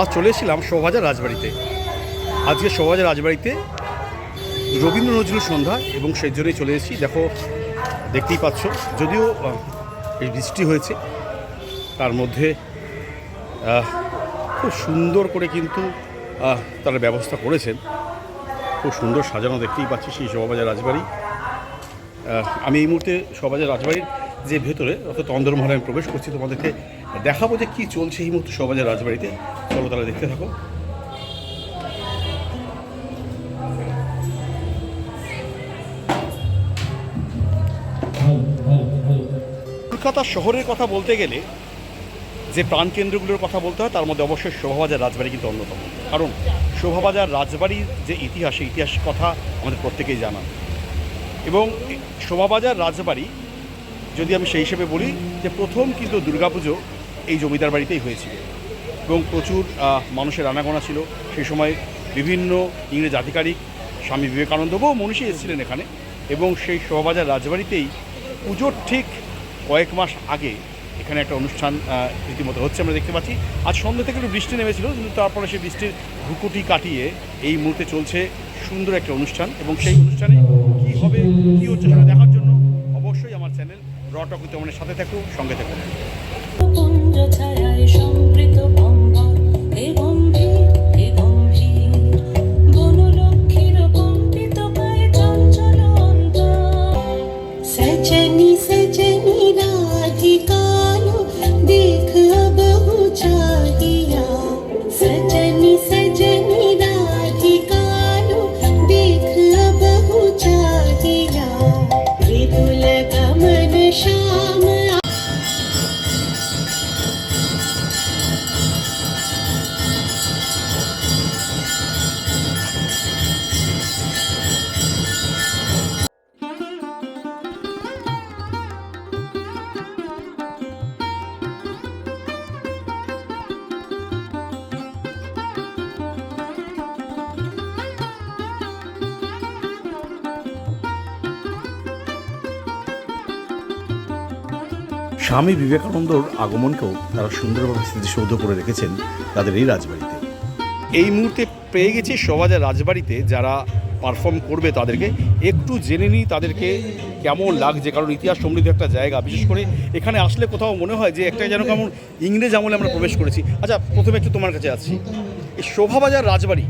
আজ চলে এসেছিলাম শোভাজার রাজবাড়িতে। আজকে শোভাবাজার রাজবাড়িতে রবীন্দ্র নজরুল সন্ধ্যা এবং সেই জন্যই চলে এসেছি। দেখো, দেখতেই পাচ্ছ, যদিও এই বৃষ্টি হয়েছে, তার মধ্যে খুব সুন্দর করে কিন্তু তারা ব্যবস্থা করেছেন। খুব সুন্দর সাজানো দেখতেই পাচ্ছি সেই শোভাবাজার রাজবাড়ি। আমি এই মুহূর্তে শোভাবাজার রাজবাড়ির যে ভেতরে, অর্থাৎ অন্দরমহলে আমি প্রবেশ করছি, তোমাদেরকে দেখাবো যে কী চলছে এই মুহূর্তে শোভাবাজার রাজবাড়িতে। চলো তারা দেখতে থাকো। কলকাতা শহরের কথা বলতে গেলে, যে প্রাণকেন্দ্রগুলোর কথা বলতে হয়, তার মধ্যে অবশ্যই শোভাবাজার রাজবাড়ি কিন্তু অন্যতম। কারণ শোভাবাজার রাজবাড়ির যে ইতিহাস ইতিহাস কথা আমাদের প্রত্যেকেই জানা। এবং শোভাবাজার রাজবাড়ি যদি আমি সেই হিসেবে বলি যে প্রথম কিন্তু দুর্গাপুজো এই জমিদার বাড়িতেই হয়েছিল। এবং প্রচুর মানুষের আনাগোনা ছিল। সেই সময় বিভিন্ন ইংরেজ আধিকারিক, স্বামী বিবেকানন্দ বহু মনীষী এসেছিলেন এখানে। এবং সেই শোভাবাজার রাজবাড়িতেই পুজোর ঠিক কয়েক মাস আগে এখানে একটা অনুষ্ঠান রীতিমতো হচ্ছে আমরা দেখতে পাচ্ছি। আজ সন্ধ্যে থেকে একটু বৃষ্টি নেমেছিল, কিন্তু তারপরে সেই বৃষ্টির ভুকুটি কাটিয়ে এই মুহূর্তে চলছে সুন্দর একটা অনুষ্ঠান। এবং সেই অনুষ্ঠানে কী হবে, কী হচ্ছে সেটা দেখার জন্য অবশ্যই আমার চ্যানেল রটক তোমার সাথে থাকো সঙ্গে থাকো স্বামী বিবেকানন্দর আগমনকেও তারা সুন্দরভাবে স্মৃতিসৌধ করে রেখেছেন তাদের এই রাজবাড়িতে। এই মুহূর্তে পেয়ে গেছি শোভাজার রাজবাড়িতে যারা পারফর্ম করবে তাদেরকে। একটু জেনে নিই তাদেরকে কেমন লাগছে, কারণ ইতিহাস সমৃদ্ধ একটা জায়গা। বিশেষ করে এখানে আসলে কোথাও মনে হয় যে একটা যেন কেমন ইংরেজ আমলে আমরা প্রবেশ করেছি। আচ্ছা প্রথমে একটু তোমার কাছে আসছি এই শোভাবাজার রাজবাড়ি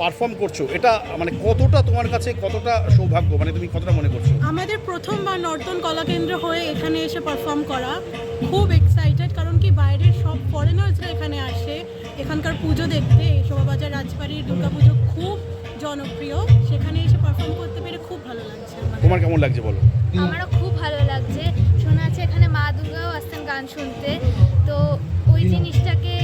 পারফর্ম করছ? এটা মানে কতটা তোমার কাছে কতটা সৌভাগ্য? মানে তুমি কতটা মনে করছ? আমাদের প্রথমবার নর্তন কলাকেন্দ্র হয়ে এখানে এসে পারফর্ম করা খুব এক্সাইটেড কারণ কি বাইরের সব ফরেনার্সরা এখানে আসে। এখানকার পুজো দেখতে শোভাবাজার রাজবাড়ির দুর্গাপুজো খুব জনপ্রিয়। সেখানে এসে পারফর্ম করতে পেরে খুব ভালো লাগছে আমার। তোমার কেমন লাগছে বলো? আমারও খুব ভালো লাগছে। শোনা আছে এখানে মা দুর্গাও আসতেন গান শুনতে। তো ওই জিনিসটাকে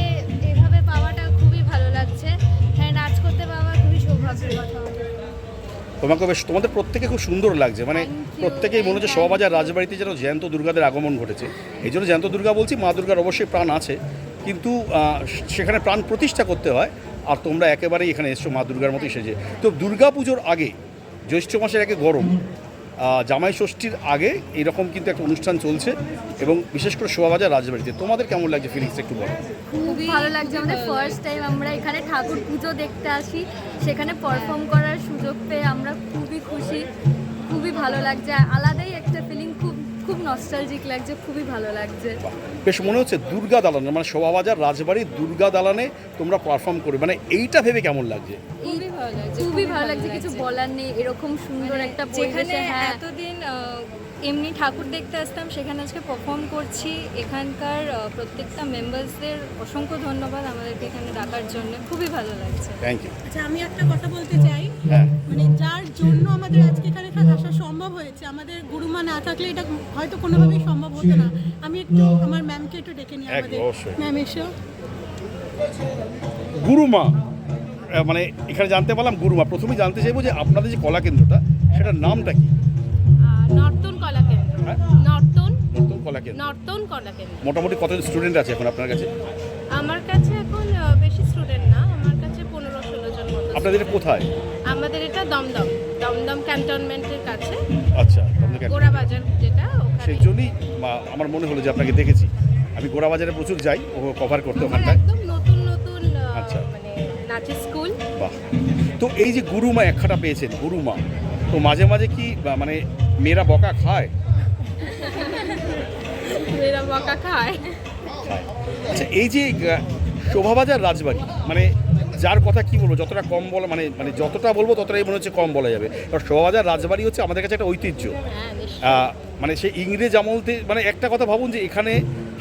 তোমাকে বেশ তোমাদের প্রত্যেকে খুব সুন্দর লাগছে। মানে প্রত্যেকেই মনে হচ্ছে শোভাবাজার রাজবাড়িতে যেন জ্যান্ত দুর্গাদের আগমন ঘটেছে। এই জন্য জ্যান্ত দুর্গা বলছি মা দুর্গার অবশ্যই প্রাণ আছে। কিন্তু সেখানে প্রাণ প্রতিষ্ঠা করতে হয় আর তোমরা একেবারেই এখানে এসছো মা দুর্গার মতোই সেজে। তো দুর্গা পুজোর আগে জ্যৈষ্ঠ মাসের আগে গরম জামাই ষষ্ঠীর আগে এরকম কিন্তু একটা অনুষ্ঠান চলছে এবং বিশেষ করে শোভাবাজার রাজবাড়িতে। তোমাদের কেমন লাগছে ফিলিংস একটু বলো। খুবই ভালো লাগছে। আমাদের ফার্স্ট টাইম আমরা এখানে ঠাকুর পুজো দেখতে আসি। সেখানে পারফর্ম করার সুযোগ পেয়ে আমরা খুবই খুশি। খুবই ভালো লাগছে। আলাদাই একটা ফিলিং খুব খুব নস্টালজিক লাগছে। খুবই ভালো লাগছে। বেশ মনে হচ্ছে দুর্গা দালানে মানে শোভাবাজার রাজবাড়ির দুর্গা দালানে তোমরা পারফর্ম করবে। মানে এইটা ভেবে কেমন লাগছে? ভালো লাগছে খুবই ভালো লাগছে কিছু বলার নেই এরকম সুন্দর একটা মানে যেখানে হ্যাঁ। এতদিন এমনি ঠাকুর দেখতে আসতাম সেখানে আজকে পারফর্ম করছি। এখানকার প্রত্যেকটা মেম্বার্সদের অসংখ্য ধন্যবাদ আমাদেরকে এখানে ডাকার জন্য। খুবই ভালো লাগছে। থ্যাংক ইউ আচ্ছা আমি একটা কথা বলতে চাই। হ্যাঁ। মানে যার জন্য আমাদের আজকে এখানে আসা সম্ভব হয়েছে আমাদের গুরুমা না থাকলে এটা হয়তো কোনোভাবেই সম্ভব হতো না। আমি একটু আমার ম্যামকে একটু ডেকে নিই আমাদের। ম্যাম এসো। গুরুমা। মানে এখানে জানতে পারলাম গুরুমা। প্রথমেই জানতে চাইব যে আপনাদের যে কলা কেন্দ্রটা সেটার নামটা কি? নর্তন কলা কেন্দ্র। হ্যাঁ? নর্তন? কলা কেন্দ্র। নর্তন কলা কেন্দ্র। মোটামুটি কত স্টুডেন্ট আছে এখন আপনার কাছে? আমার কাছে এখন বেশি স্টুডেন্ট না আমার কাছে পনেরো ষোলো জন মতো আপনাদের এটা কোথায়? আমাদের এটা দমদম। দমদম ক্যান্টনমেন্টের কাছে। আচ্ছা গোড়া বাজার যেটা ওখানে। সেই জন্যই আমার মনে হলো যে আপনাকে দেখেছি। আমি গোড়া বাজারে প্রচুর যাই ও কভার করতে ওখানটায়। নাচের স্কুল। বাহ। তো এই যে গুরুমা একখাটা পেয়েছেন গুরুমা তো মাঝে মাঝে কি মানে মেয়েরা বকা খায়? মেয়েরা বকা খায়। আচ্ছা এই যে শোভাবাজার রাজবাড়ি মানে যার কথা কি বলব যতটা কম বলা মানে মানে যতটা বলব ততটাই মনে হচ্ছে কম বলা যাবে। কারণ শোভাবাজার রাজবাড়ি হচ্ছে আমাদের কাছে একটা ঐতিহ্য। হ্যাঁ মানে সে ইংরেজ আমলতে মানে একটা কথা ভাবুন যে এখানে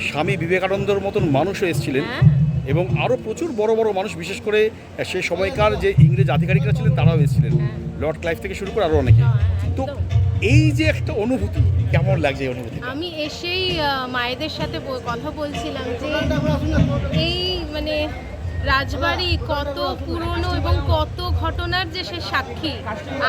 স্বামী বিবেকানন্দর মতন মানুষও এসেছিলেন। হ্যাঁ। এবং আরও প্রচুর বড় বড় মানুষ বিশেষ করে সেই সময়কার যে ইংরেজ আধিকারিকরা ছিলেন তারাও এসেছিলেন। লর্ড ক্লাইভ থেকে শুরু করে আরও অনেকে। তো এই যে একটা অনুভূতি কেমন লাগছে এই অনুভূতি আমি এসেই মায়েদের সাথে কথা বলছিলাম যে এই মানে রাজবাড়ি কত পুরনো এবং কত ঘটনার যে সে সাক্ষী।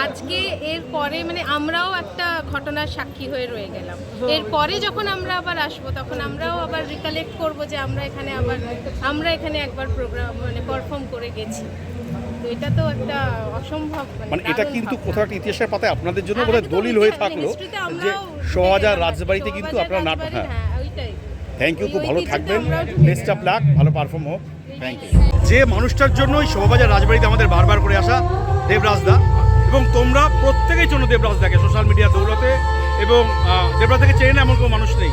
আজকে এর পরে মানে আমরাও একটা ঘটনার সাক্ষী হয়ে রয়ে গেলাম। এরপরে যখন আমরা আবার আসব তখন আমরাও আবার রিকালেক্ট করব যে আমরা এখানে আবার আমরা এখানে একবার প্রোগ্রাম মানে পারফর্ম করে গেছি। তো এটা তো একটা অসম্ভব মানে এটা কিন্তু কোথাও একটা ইতিহাসের পাতায় আপনাদের জন্য হ্যাঁ, বোধহয় দলিল হয়ে থাকল যে শোভাবাজার ঢুকে গেলাম। রাজবাড়িতে কিন্তু আপনার নাটক হ্যাঁ। হ্যাঁ থ্যাংক ইউ খুব ভালো থাকবেন। Best of. লাক ভালো পারফর্ম হোক। যে মানুষটার জন্যই শোভাবাজার রাজবাড়িতে আমাদের বারবার করে আসা দেবরাজ দা এবং তোমরা প্রত্যেকেই জন্য দেবরাজ দাকে সোশ্যাল মিডিয়া দৌলতে এবং আহ, দেবরাজ দাকে চেনে না এমন কোনো মানুষ নেই।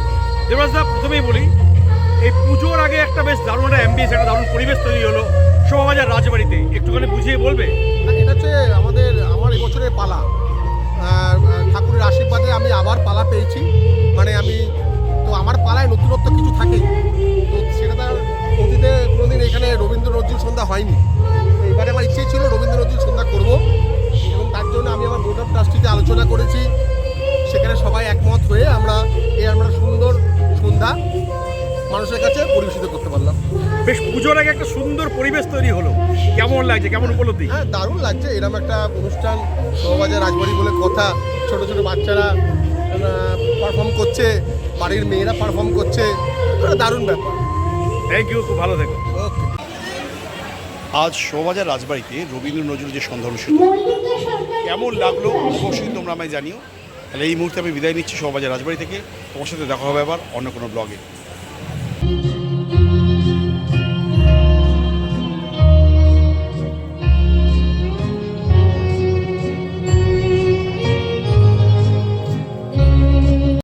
দেবরাজ দা প্রথমেই বলি এই পুজোর আগে একটা বেশ দারুণ একটা অ্যাম্বিয়েন্স একটা দারুণ পরিবেশ তৈরি হলো শোভাবাজার রাজবাড়িতে। একটুখানি বুঝিয়ে বলবে? না, এটা হচ্ছে আমাদের আমার এবছরের পালা। ঠাকুরের আশীর্বাদে আমি মানুষের কাছে পরিবেশিত করতে পারলাম। বেশ পুজোর আগে একটা সুন্দর পরিবেশ তৈরি হলো। কেমন লাগছে? কেমন উপলব্ধি? হ্যাঁ দারুণ লাগছে। এরকম একটা অনুষ্ঠান শোভাবাজার রাজবাড়ি বলে কথা। ছোট ছোট বাচ্চারা পারফর্ম করছে। বাড়ির মেয়েরা পারফর্ম করছে। দারুণ ব্যাপার। থ্যাংক ইউ খুব ভালো থেকো। ওকে আজ শোভাবাজার রাজবাড়িতে রবীন্দ্র নজরুল যে সন্ধ্যা অনুষ্ঠিত কেমন লাগল অবশ্যই তোমরা আমায় জানিও। তাহলে এই মুহূর্তে আমি বিদায় নিচ্ছি শোভাবাজার রাজবাড়ি থেকে। তোমার সাথে দেখা হবে আবার অন্য কোনো ব্লগে